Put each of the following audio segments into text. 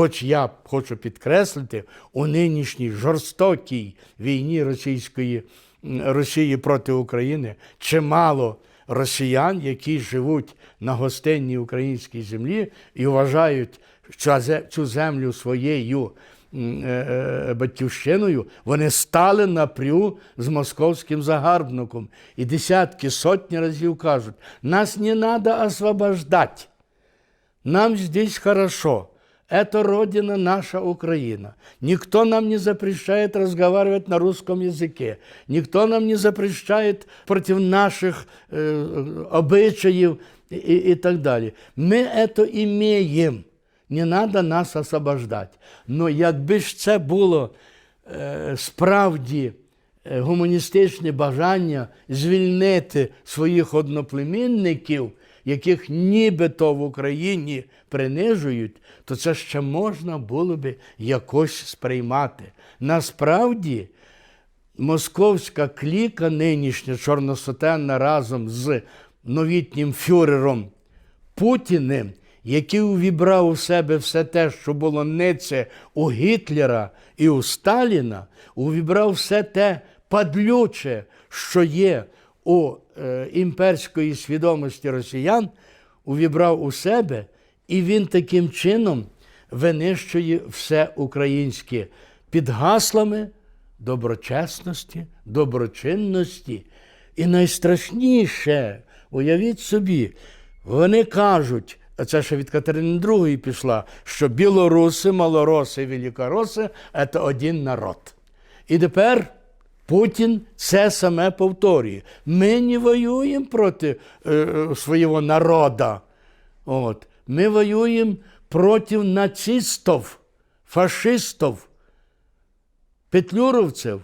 Хоч я хочу підкреслити, у нинішній жорстокій війні Російської Росії проти України чимало росіян, які живуть на гостинній українській землі і вважають цю землю своєю е, е, батьківщиною, вони стали напрю з московським загарбником. І десятки, сотні разів кажуть, нас не треба освобождати. Нам здесь хорошо. Это родина наша Украина. Никто нам не запрещает разговаривать на русском языке. Никто нам не запрещает против наших э, обычаев и, и так далее. Мы это имеем. Не надо нас освобождать. Но якби ж це було е, справді е, гуманістичне бажання звільнити своїх одноплемінників, яких нібито в Україні принижують, то це ще можна було би якось сприймати. Насправді, московська кліка нинішня чорносотенна разом з новітнім фюрером Путіним, який увібрав у себе все те, що було нице у Гітлера і у Сталіна, увібрав все те падлюче, що є у е, імперської свідомості росіян, увібрав у себе, і він таким чином винищує все українське під гаслами доброчесності, доброчинності. І найстрашніше, уявіть собі, вони кажуть, а це ще від Катерини II пішла, що білоруси, малороси, великороси це один народ. І тепер Путін це саме повторює. Ми не воюємо проти е, свого народу. От. Ми воюємо проти нацистів, фашистів, петлюровцев,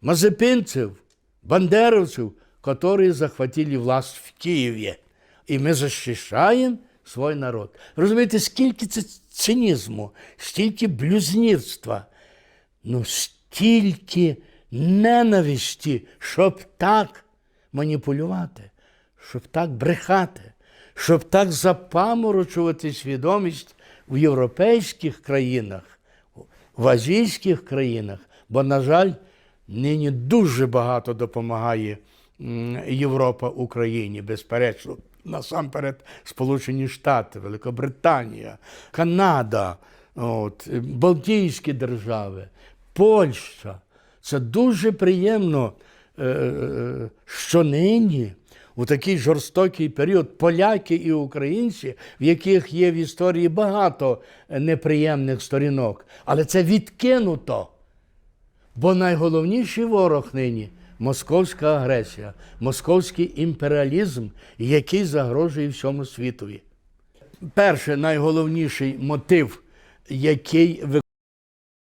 мазепинцев, бандеровцев, которые захватили власть в Києві. І ми захищаємо свій народ. Розумієте, скільки це цинізму, стільки блюзнірства, ну стільки ненависті, щоб так маніпулювати, щоб так брехати, щоб так запаморочувати свідомість в європейських країнах, в азійських країнах, бо, на жаль, нині дуже багато допомагає Європа Україні, безперечно. Насамперед, Сполучені Штати, Великобританія, Канада, от, Балтійські держави, Польща. Це дуже приємно, е, е, що нині, у такий жорстокий період, поляки і українці, в яких є в історії багато неприємних сторінок, але це відкинуто. Бо найголовніший ворог нині московська агресія, московський імперіалізм, який загрожує всьому світові. Перший найголовніший мотив, який